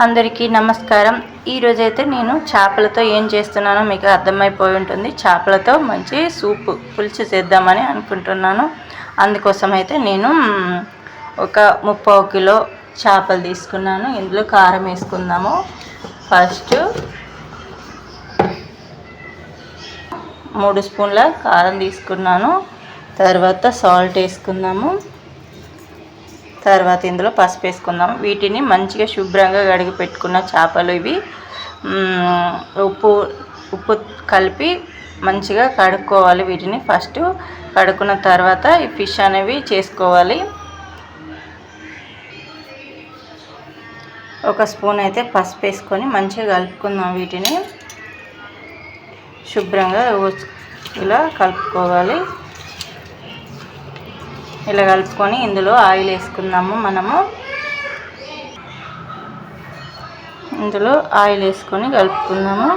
అందరికీ నమస్కారం. ఈరోజైతే నేను చేపలతో ఏం చేస్తున్నానో మీకు అర్థమైపోయి ఉంటుంది. చేపలతో మంచి సూప్ పులుసు చేద్దామని అనుకుంటున్నాను. అందుకోసం అయితే నేను ఒక ముప్పావు కిలో చేపలు తీసుకున్నాను. ఇందులో కారం వేసుకుందాము. ఫస్ట్ మూడు స్పూన్ల కారం తీసుకున్నాను. తర్వాత సాల్ట్ వేసుకుందాము. తర్వాత ఇందులో పసుపు వేసుకుందాం. వీటిని మంచిగా శుభ్రంగా కడిగి పెట్టుకున్న చేపలు ఇవి. ఉప్పు ఉప్పు కలిపి మంచిగా కడుక్కోవాలి వీటిని. ఫస్ట్ కడుక్కున్న తర్వాత ఈ ఫిష్ అనేవి చేసుకోవాలి. ఒక స్పూన్ అయితే పసుపు వేసుకొని మంచిగా కలుపుకుందాం వీటిని. శుభ్రంగా ఇలా కలుపుకోవాలి. ఇలా కలుపుకొని ఇందులో ఆయిల్ వేసుకుందాము మనము. ఇందులో ఆయిల్ వేసుకొని కలుపుకుందాము.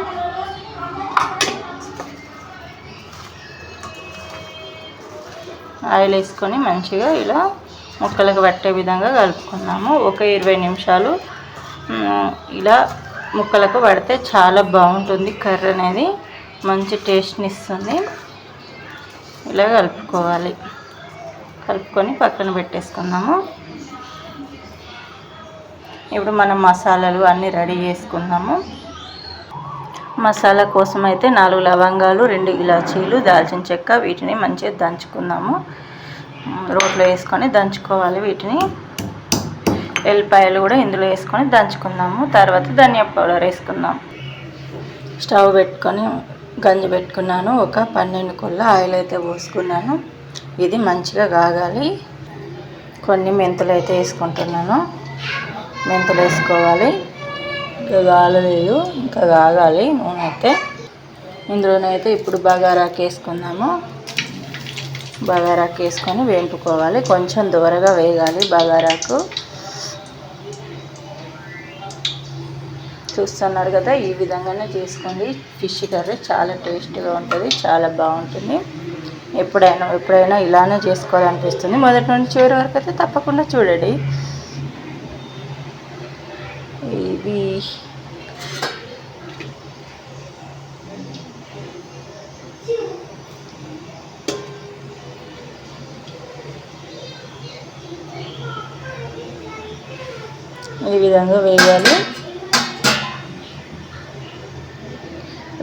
ఆయిల్ వేసుకొని మంచిగా ఇలా ముక్కలకు పట్టే విధంగా కలుపుకున్నాము ఒక ఇరవై నిమిషాలు ఇలా ముక్కలకు పడితే చాలా బాగుంటుంది కర్రీ అనేది. మంచి టేస్ట్ని ఇస్తుంది. ఇలా కలుపుకోవాలి. కలుపుకొని పక్కన పెట్టేసుకుందాము. ఇప్పుడు మనం మసాలాలు అన్నీ రెడీ చేసుకున్నాము మసాలా కోసం అయితే నాలుగు లవంగాలు రెండు ఇలాచీలు దాల్చిన చెక్క వీటిని మంచిగా దంచుకుందాము. రోట్లో వేసుకొని దంచుకోవాలి వీటిని. ఎల్లిపాయలు కూడా ఇందులో వేసుకొని దంచుకుందాము. తర్వాత ధనియా పౌడర్ వేసుకుందాం. స్టవ్ పెట్టుకొని గంజి పెట్టుకున్నాను. ఒక పన్నెండు కొల్ల ఆయిల్ అయితే పోసుకున్నాను. ఇది మంచిగా కాగాలి. కొన్ని మెంతులు అయితే వేసుకుంటున్నాను. మెంతులు వేసుకోవాలి. ఇంకా కాలలేదు ఇంకా కాగాలి నూనె అయితే. ఇందులోనైతే ఇప్పుడు బగారాకు వేసుకుందాము. బగారాకు వేసుకొని వేంపుకోవాలి. కొంచెం దూరగా వేగాలి బగారాకు. చూస్తున్నారు కదా ఈ విధంగానే చేసుకోండి. ఫిష్ కర్రీ చాలా టేస్ట్గా ఉంటుంది చాలా బాగుంటుంది. ఎప్పుడైనా ఎప్పుడైనా ఇలానే చేసుకోవాలనిపిస్తుంది. మొదటి నుండి చివరి వరకు అయితే తప్పకుండా చూడండి. ఇది ఈ విధంగా వేయాలి.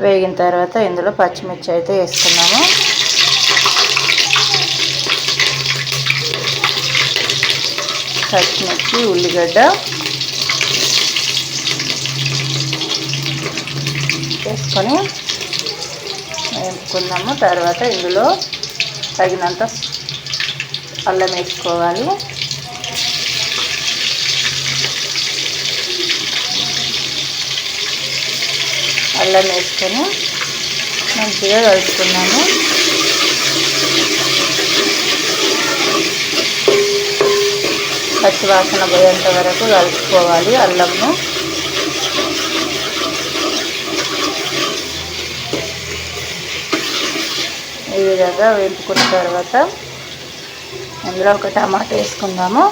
వేగిన తర్వాత ఇందులో పచ్చిమిర్చి అయితే వేసుకున్నాము. పచ్చిమిర్చి ఉల్లిగడ్డ. వేసుకొని వేపుకుందాము. తర్వాత ఇందులో తగినంత అల్లం వేసుకోవాలి. అల్లం వేసుకొని మంచిగా కలుపుకున్నాము పచ్చివాసన పోయేంత వరకు కలుపుకోవాలి అల్లంను ఈ విధంగా వేపుకున్న తర్వాత అందులో ఒక టమాటా వేసుకుందాము.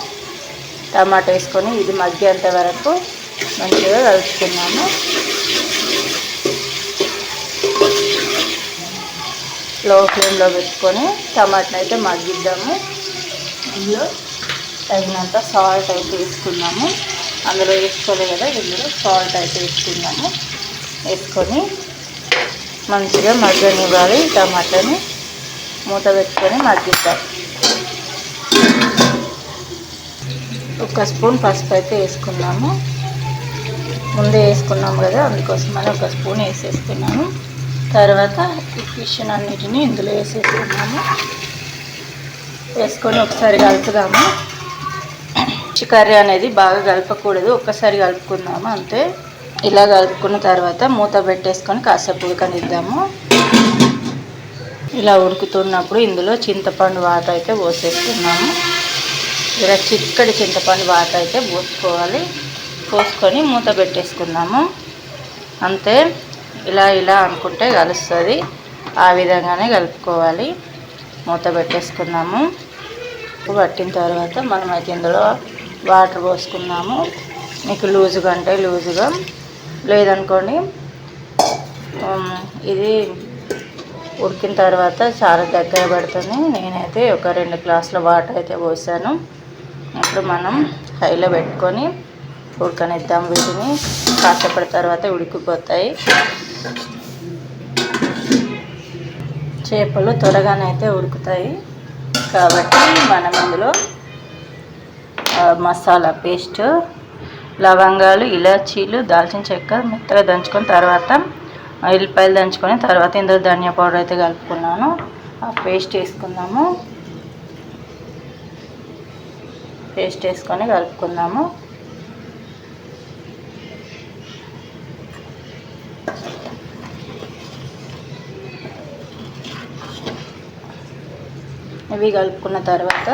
టమాటా వేసుకొని ఇది మగ్గేంత వరకు మంచిగా కలుపుకున్నాము లో ఫ్లేమ్లో పెట్టుకొని టమాటాను అయితే మగ్గిద్దాము. ఇందులో తగినంత సాల్ట్ అయితే వేసుకున్నాము. అందులో వేసుకోలే కదా ఇందులో సాల్ట్ అయితే వేసుకున్నాము. వేసుకొని మంచిగా మగ్గనివ్వాలి టమాటాని మూత పెట్టుకొని మగ్గిద్దాం. ఒక స్పూన్ పసుపు అయితే వేసుకున్నాము. ముందే వేసుకున్నాము కదా అందుకోసమని ఒక స్పూన్ వేసేసుకున్నాము. తర్వాత ఈ ఫిష్ అన్నిటిని ఇందులో వేసేసుకున్నాము. వేసుకొని ఒకసారి కలుపుదాము. ఫిష్ కర్రీ అనేది బాగా కలపకూడదు. ఒక్కసారి కలుపుకుందాము? అంతే. ఇలా కలుపుకున్న తర్వాత మూత పెట్టేసుకొని కాసేపు ఉడకనిద్దాము. ఇలా ఉడుకుతున్నప్పుడు ఇందులో చింతపండు వాటర్ అయితే పోసేసుకున్నాము ఇలా చిక్కడి చింతపండు వాటర్ అయితే పోసుకోవాలి. పోసుకొని మూత పెట్టేసుకుందాము. అంతే. ఇలా ఇలా అనుకుంటే కలుస్తుంది. ఆ విధంగానే కలుపుకోవాలి. మూత పెట్టేసుకుందాము. పట్టిన తర్వాత మనం అయితే ఇందులో వాటర్ పోసుకున్నాము. మీకు లూజుగా అంటే లూజుగా. లేదనుకోండి ఇది ఉడికిన తర్వాత చాలా దగ్గర పడుతుంది. నేనైతే ఒక రెండు గ్లాసుల వాటర్ అయితే పోసాను. ఇప్పుడు మనం హైలో పెట్టుకొని ఉడకనిద్దాం వీటిని. కాసేపటి తర్వాత ఉడికిపోతాయి. చేపలు త్వరగానైతే ఉడుకుతాయి. కాబట్టి మనం ఇందులో మసాలా పేస్ట్ లవంగాలు ఇలాచీలు దాల్చిన చెక్క మెత్తగా దంచుకొని తర్వాత ఎల్లిపాయలు దంచుకొని తర్వాత ఇందులో ధనియా పౌడర్ అయితే కలుపుకున్నాను. ఆ పేస్ట్ వేసుకుందాము. పేస్ట్ వేసుకొని కలుపుకుందాము. ఇవి కలుపుకున్న తర్వాత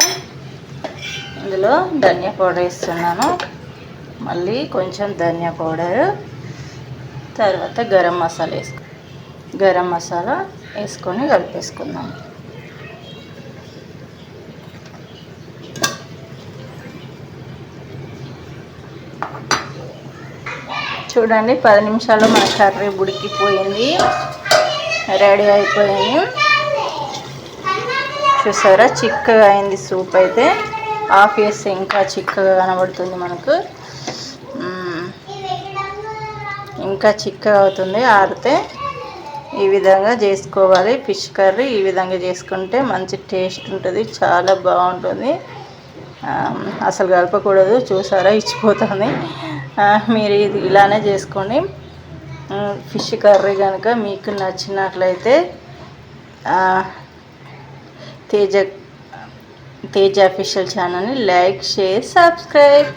ఇందులో ధనియా పౌడర్ వేస్తున్నాను. మళ్ళీ కొంచెం ధనియా పౌడర్. తర్వాత గరం మసాలా వేసుకో గరం మసాలా వేసుకొని కలిపేసుకుందాం. చూడండి పది నిమిషాలు మన కర్రీ ఉడికిపోయింది. రెడీ అయిపోయింది. చూసారా? చిక్కగా అయింది సూప్ అయితే. ఆఫ్ చేస్తే ఇంకా చిక్కగా కనబడుతుంది మనకు. ఇంకా చిక్కగా అవుతుంది. ఆరితే ఈ విధంగా చేసుకోవాలి. ఫిష్ కర్రీ ఈ విధంగా చేసుకుంటే మంచి టేస్ట్ ఉంటుంది. చాలా బాగుంటుంది. అసలు కలపకూడదు. చూసారా? ఇచ్చిపోతుంది. మీరు ఇది ఇలానే చేసుకోండి ఫిష్ కర్రీ కనుక మీకు నచ్చినట్లయితే తేజ తేజ అఫీషియల్ ఛానల్ని లైక్ షేర్ సబ్స్క్రైబ్.